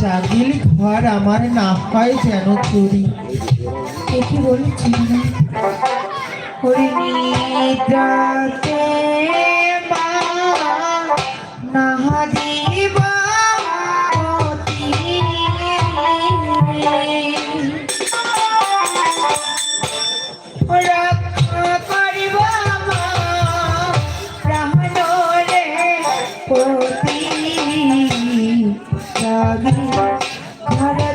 জাগিল ঘর আমার না হয় যেন চুরি। দেখি বলছি ওরে নিদ্রাতে মা জাগি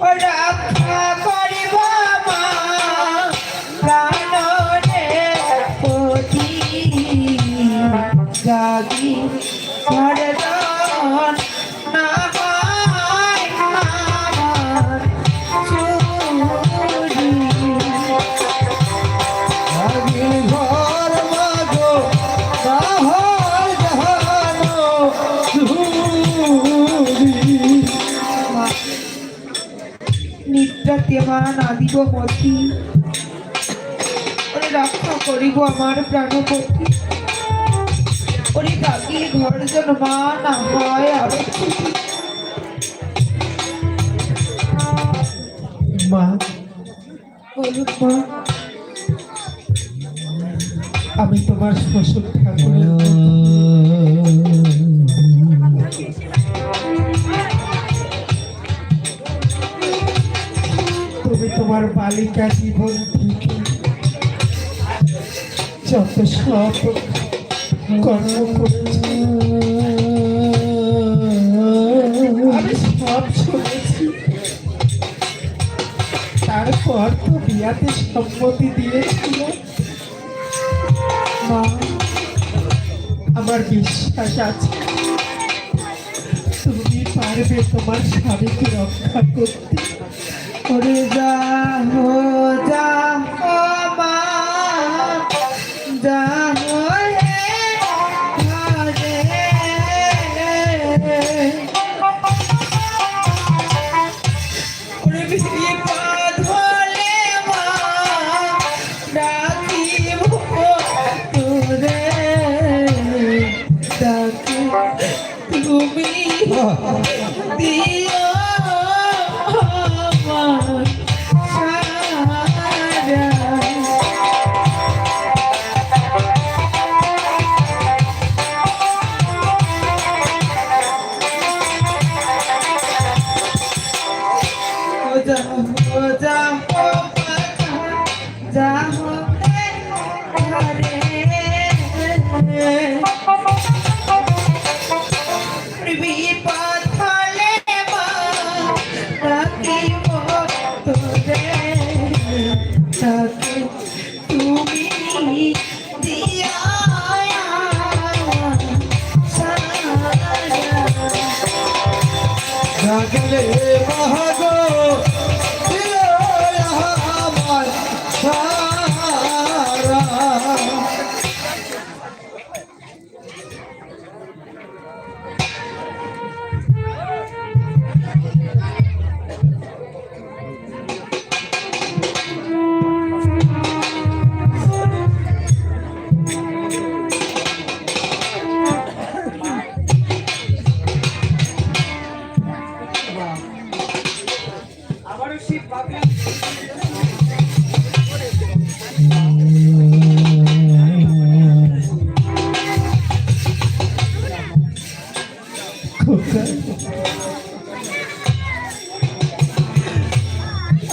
ও রক্ষা নিদ্রাতে মা নাদিব মতি ওরে রক্ষা করিব আমার প্রাণপতি। ওরে কাকি ঘর যেন মা না হয় আরও আমি তোমার শ্বশুর ঠাকুরের তোমার বালিকা জীবন যত সব কর্ম করেছি সব শুনেছি। তারপর তো বিয়াতে সম্মতি দিয়েছিল মা, আমার বিশ্বাস আছে। তুমি পারবে তোমার স্বামীকে রক্ষা করতে। ওরে যা হো যা হো মা যা হো হে ঘরে ওরে মা তোরে ডাকি তুমি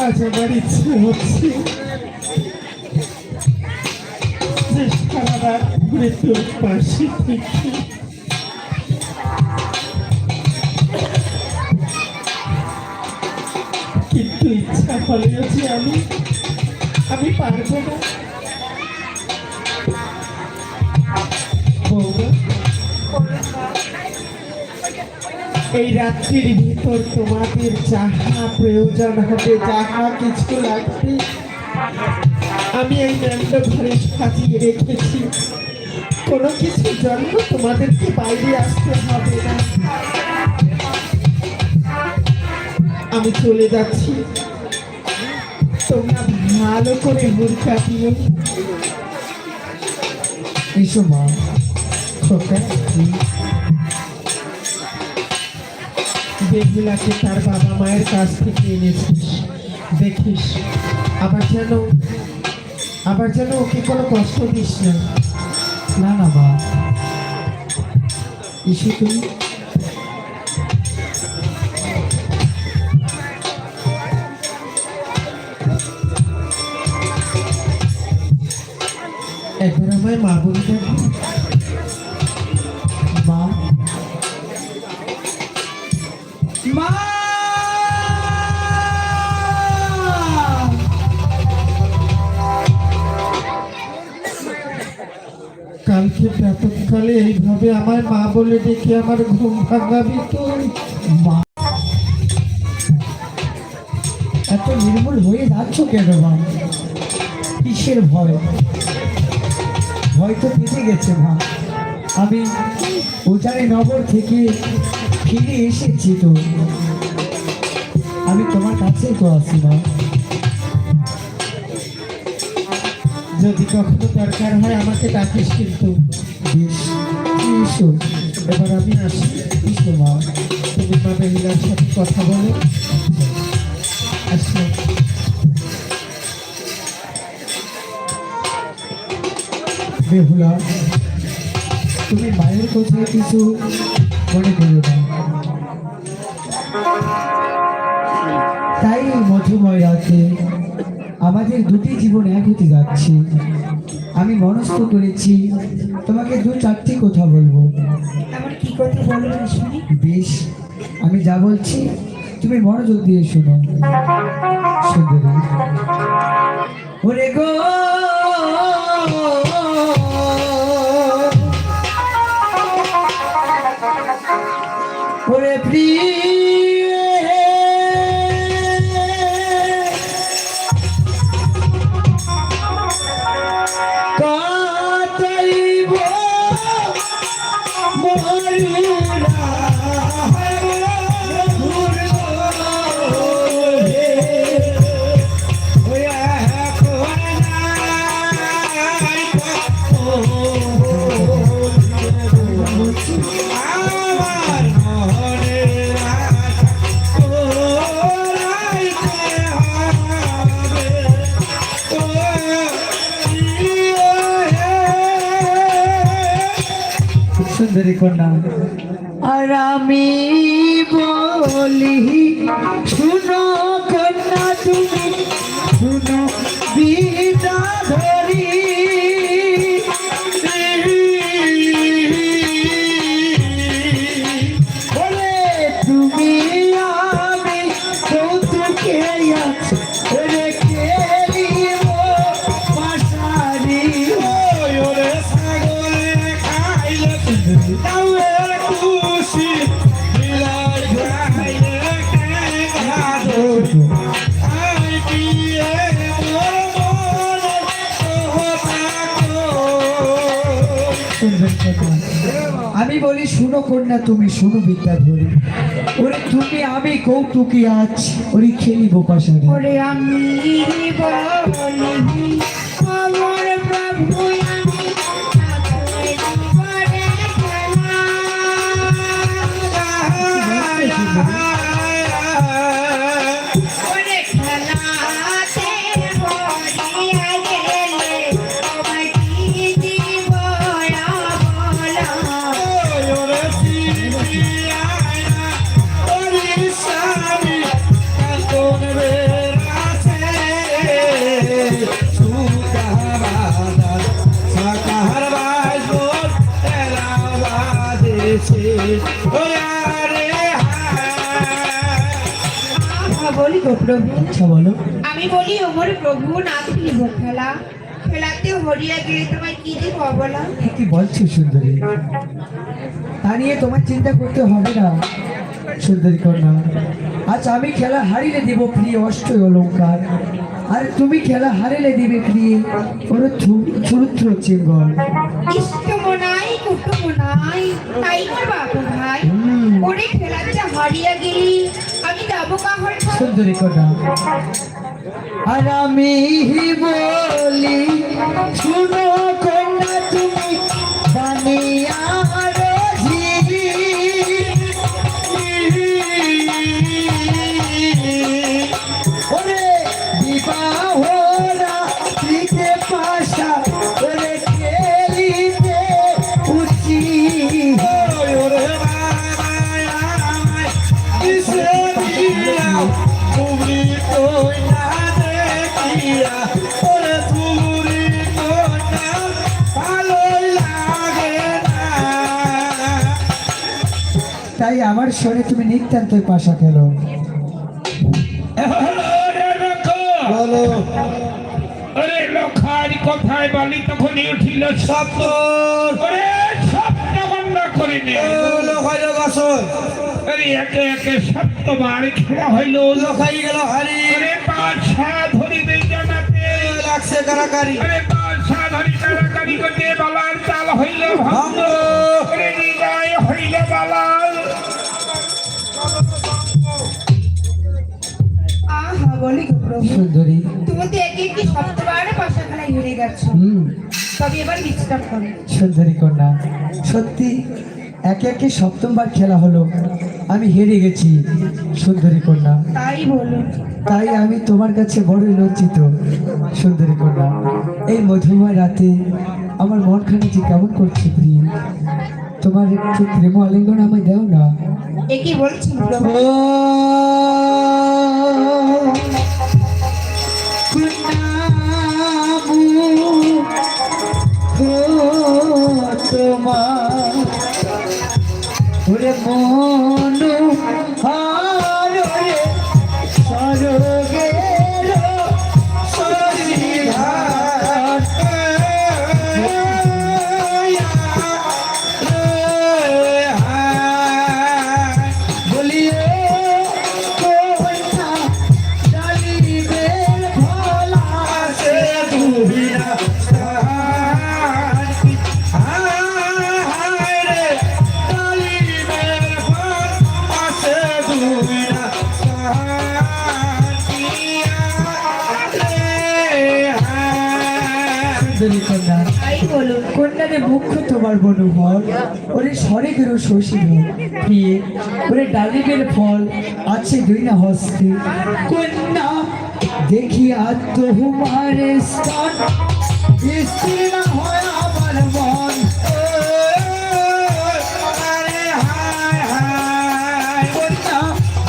আজ আমার ইচ্ছে হচ্ছে ঘুরে তোর পাশে কিন্তু ইচ্ছা হলেও যে আমি আমি পারব না। এই রাত্রির ভিতর তোমাদের যাহা প্রয়োজন হবে, যাহা কিছু লাগবে, আমি এই দণ্ড ঘরে সাজিয়ে রেখেছি। কোনো কিছু জন্য তোমাদেরকে বাইরে আসতে হবে না। আমি চলে যাচ্ছি। তোমরা ভালো করে হুড়কা দিও এসো মা, খোকা বেগুলাকে তার বাবা মায়ের কাছ থেকে এনেছিস। দেখিস। আবার যেন আবার যেন ওকে কোনো কষ্ট দিস না। না না মা। এসো তুমি? একবার আমায় মা বলে প্রাতকালে এইভাবে আমার মা বলে আমার ঘুম ভাঙাবি তুই। মা। এত নির্মূল হয়ে যাচ্ছ কেন, মা? কিসের ভয়? ভয় তো কেটে গেছে, মা। আমি উজানি নগর থেকে ফিরে এসেছি তো। আমি তোমার কাছেই তো আছি, মা। যদি কখনো দরকার হয় আমাকে ডাকিস কিন্তু। এসো। এবার আমি আসি। এসো মা। তুমি মা বেহুলার সাথে কথা বলো। আসো। বেহুলা তুমি মায়ের কথা কিছু মনে করো না। তাই মধুময় রাতে আমাদের দুটি জীবন এক হতে যাচ্ছে। আমি মনস্থ করেছি। তোমাকে দু চারটি কথা বলব। আমার কি কথা বলবেন বেশ আমি যা বলছি তুমি মনোযোগ দিয়ে শোনো। সুন্দরী। ওরে গো! ওরে প্রিয় সুন্দরী কন্যা আর আমি বলি শুনো কন্যা তুমি শুনো বিদা কন্যা, তুমি শুনো বিদ্যা ধরি। ওরে তুমি, আমি কৌতুকি আজ, ওরে খেলিব পাশারে আমি প্রভু বলি গো প্রভু আচ্ছা বলো। আমি বলি ওমর প্রভু না খেলা। খেলাতে হরিয়া গেলে তোমায় কি দিব বলা? কি বলছো সুন্দরী? তা নিয়ে তোমার চিন্তা করতে হবে না সুন্দরী কন্যা। আজ আমি খেলা হারিলে দিব প্রিয় অষ্ট অলঙ্কার। আর তুমি খেলা হারিলে দিবে প্রিয় ওর চরিত্র চিঙ্গল। ইষ্টমনাই কুটুমনাই তাই মোর বাবু ভাই। ওরে খেলাটা হারিয়া গেলি আমি যাব কাহর সুন্দরী কন্যা আর আমি বলি, শুনো কন্যা, তুমি বানিয়া ওরে আমার স্বরে তুমি নিত্যান্তই পাশা খেলো। বলো। আরে লখার কোথায় বলি তখনই উঠিল সপ্ত ওরে সপ্ত বন্ধ করে নে। লোকাই বাসন আরে একে একে সপ্তবার খেলা হইল। লোকাই গেল হারি। আরে বাদশা ধরিবে জানাতে লাগছে কারাকারি। আরে বাদশা ধরি কারাকারি করতে বালার চাল হইল ভঙ্গ। আরে হৃদয় হইল বলি প্রভু। সুন্দরী। তুমি তো একে একটি সপ্তবার হেরে গেছো। তবে এবার করো। সুন্দরী কন্যা সত্যি একে একে সপ্তমবার খেলা হলো আমি হেরে গেছি সুন্দরী কন্যা। তাই বলো। তাই আমি তোমার কাছে বড়ই লজ্জিত সুন্দরী কন্যা। এই মধুময় রাতে আমার মনখানে যে কেমন করছে প্রিয় তোমার একটু প্রেম আলিঙ্গন আমায় দেও না। কুনামু ও! তোমার। মনু মুখ্য তোমার বনুভর ওরে স্বরেগের শশী প্রিয়ে। ওরে ডালিবের ফল আছে দুই না হস্তে। কন্যা, দেখি আর তোমার স্তন স্ত্রী না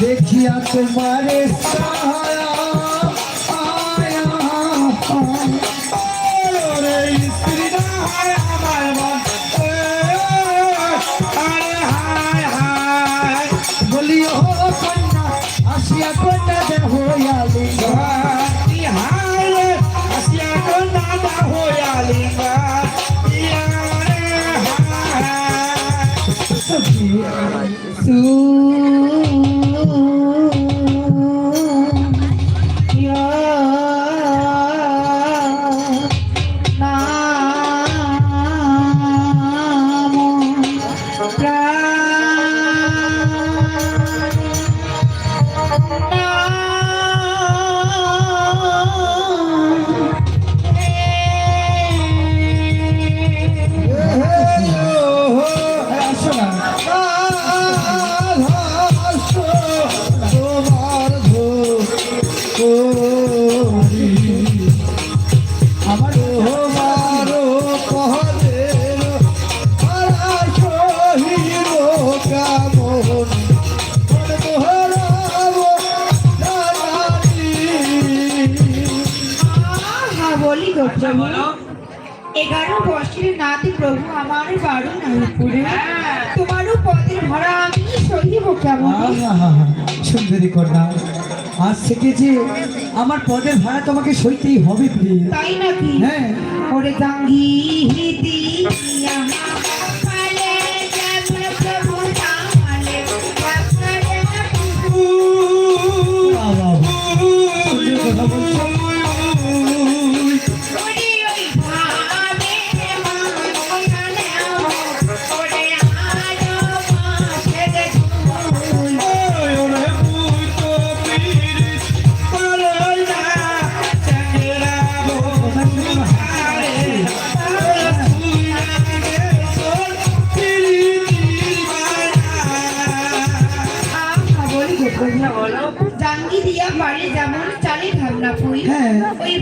দেখিয়া তোমার সহায় আসো বলি গোপ্রভু আচ্ছা, এগারো বছরের নাতি প্রভু আমার বারো নারীপুরে হ্যাঁ। তোমারও পদের ভরা আমি সহিব কেমন? সুন্দরী কন্যা আজ থেকে যে আমার পদের ভাড়া তোমাকে সইতেই হবে প্রিয় তাই নাকি? হ্যাঁ। ওরে দাঙ্গি হিতি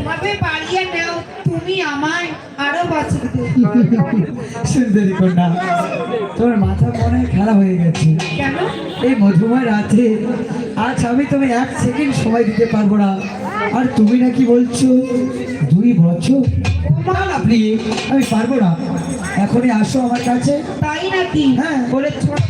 বাড়িয়ে নাও তুমি আমায় আরও বাঁচিয়ে সুন্দরী কন্যা তোমার মাথা মনে খারাপ হয়ে গেছে। কেন? এই মধুময় রাতে আজ আমি তুমি এক সেকেন্ড সময় দিতে পারব না। আর তুমি নাকি বলছো দুই বছর? না না প্রিয়ে আমি পারব না। এখনই আসো আমার কাছে। তাই নাকি? হ্যাঁ। বলে ছোট